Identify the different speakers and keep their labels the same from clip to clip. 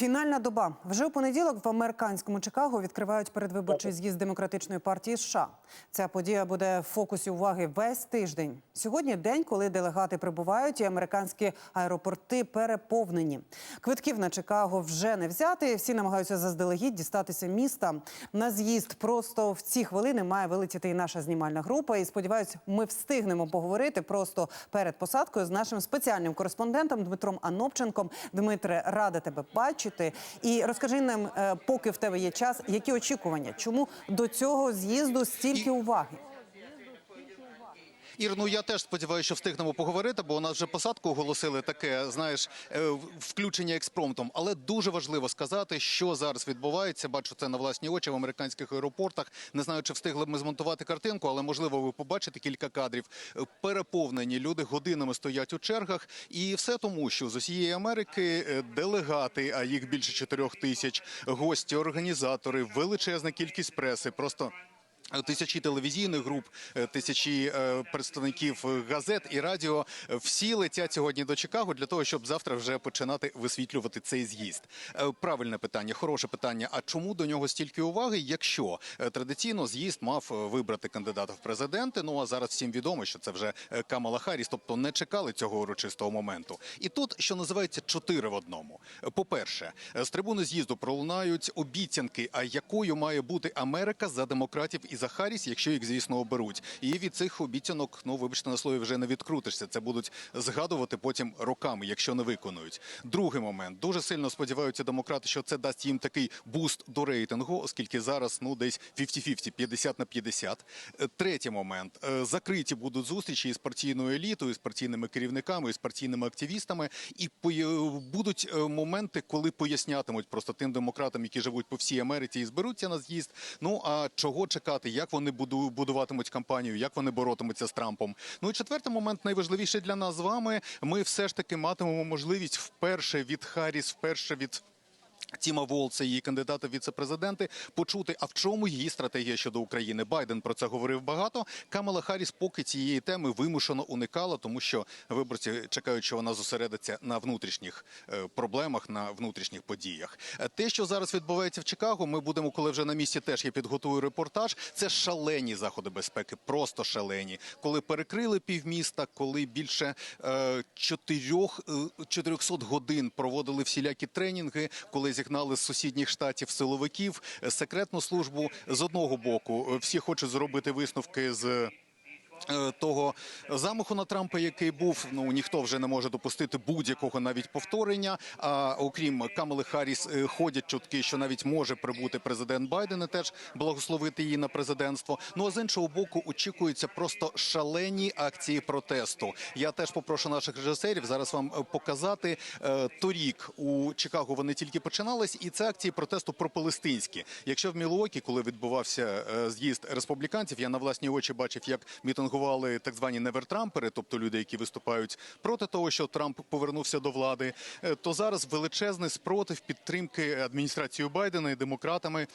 Speaker 1: Фінальна доба вже у понеділок в американському Чикаго відкривають передвиборчий з'їзд демократичної партії США. Ця подія буде в фокусі уваги весь тиждень. Сьогодні день, коли делегати прибувають, і американські аеропорти переповнені. Квитків на Чикаго вже не взяти. Всі намагаються заздалегідь дістатися міста. На з'їзд просто в ці хвилини має вилетіти і наша знімальна група. І сподіваюсь, ми встигнемо поговорити просто перед посадкою з нашим спеціальним кореспондентом Дмитром Анопченком. Дмитре, рада тебе бачити. І розкажи нам, е, поки в тебе є час, які очікування, чому до цього з'їзду стільки уваги?
Speaker 2: Ір, ну я теж сподіваюся, що встигнемо поговорити, бо у нас вже посадку оголосили таке, знаєш, е, включення експромтом. Але дуже важливо сказати, що зараз відбувається. Бачу це на власні очі в американських аеропортах. Не знаю, чи встигли б ми змонтувати картинку, але можливо ви побачите кілька кадрів. Е, Переповнені люди годинами стоять у чергах, і все тому, що з усієї Америки е, делегати, а їх більше чотирьох тисяч, гості, організатори, величезна кількість преси, просто. Тисячі телевізійних груп, е, тисячі е, представників газет і радіо всі летять сьогодні до Чикаго для того, щоб завтра вже починати висвітлювати цей з'їзд. Е, Правильне питання, хороше питання. А чому до нього стільки уваги? Якщо традиційно з'їзд мав вибрати кандидата в президенти, ну а зараз всім відомо, що це вже Камала Харріс, тобто не чекали цього урочистого моменту. І тут, що називається, чотири в одному. Е, По-перше, е, з трибуни з'їзду пролунають обіцянки, а якою має бути Америка за демократів і за Харріс, якщо їх, звісно, оберуть. І від цих обіцянок, ну вибачте на слові, вже не відкрутишся. Це будуть згадувати потім роками, якщо не виконують. Другий момент дуже сильно сподіваються демократи, що це дасть їм такий буст до рейтингу, оскільки зараз ну десь 50-50, 50 на 50. Е, Третій момент Е, закриті будуть зустрічі із партійною елітою, з партійними керівниками, з партійними активістами, і будуть е, моменти, коли пояснятимуть просто тим демократам, які живуть по всій Америці і зберуться на з'їзд. Ну а чого чекати, як вони буду- будуватимуть кампанію, як вони боротимуться з Трампом. Ну і четвертий момент, найважливіший для нас з вами. Ми все ж таки матимемо можливість вперше від Харріс, вперше від. Тіма Волца, її кандидата в віце-президенти, почути, а в чому її стратегія щодо України. Байден про це говорив багато. Камала Харріс поки цієї теми вимушено уникала, тому що виборці чекають, що вона зосередиться на внутрішніх е, проблемах, на внутрішніх подіях. Е, Те, що зараз відбувається в Чикаго, ми будемо, коли вже на місці теж я підготую репортаж. Це шалені заходи безпеки, просто шалені. Коли перекрили півміста, коли більше е, е, 400 годин проводили всілякі тренінги, коли зігнали з сусідніх штатів силовиків, е, секретну службу з одного боку. е, Всі хочуть зробити висновки з. Е, Того замаху на Трампа, який був, ну ніхто вже не може допустити будь-якого навіть повторення. А окрім Камали Харріс, е, ходять чутки, що навіть може прибути президент Байден і теж благословити її на президентство. Ну а з іншого боку, очікуються просто шалені акції протесту. Я теж попрошу наших режисерів зараз вам е, показати торік у Чикаго. Вони тільки починались, і це акції протесту пропалестинські. Якщо в Мілуокі, коли відбувався з'їзд республіканців, я на власні очі бачив, як мітингували так звані невертрампери, тобто люди, які виступають проти того, що Трамп повернувся до влади, е, то зараз величезний спротив підтримки адміністрації Байдена і демократами.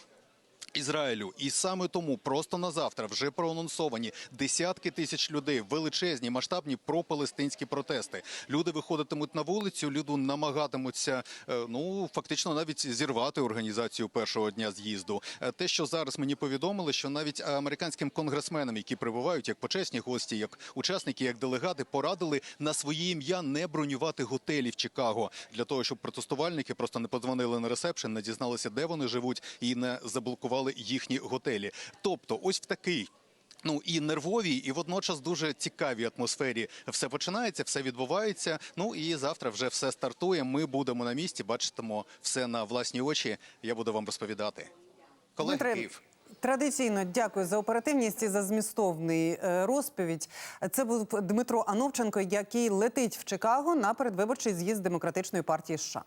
Speaker 2: Ізраїлю, і саме тому просто на завтра вже проанонсовані десятки тисяч людей, величезні масштабні пропалестинські протести. Люди виходитимуть на вулицю, люди намагатимуться е, ну фактично навіть зірвати організацію першого дня з'їзду. Е, Те, що зараз мені повідомили, що навіть американським конгресменам, які прибувають як почесні гості, як учасники, як делегати, порадили на своє ім'я не бронювати готелі в Чикаго для того, щоб протестувальники просто не подзвонили на ресепшн, не дізналися, де вони живуть, і не заблокували їхні готелі. Тобто, ось в такий. Ну і нервовій, і водночас дуже цікавій атмосфері все починається, все відбувається. Ну і завтра вже все стартує. Ми будемо на місці, бачитимо все на власні очі. Я буду вам розповідати. Колеги
Speaker 1: Дмитре,
Speaker 2: Київ.
Speaker 1: Традиційно дякую за оперативність і за змістовний е, розповідь. Це був Дмитро Ановченко, який летить в Чикаго на передвиборчий з'їзд демократичної партії США.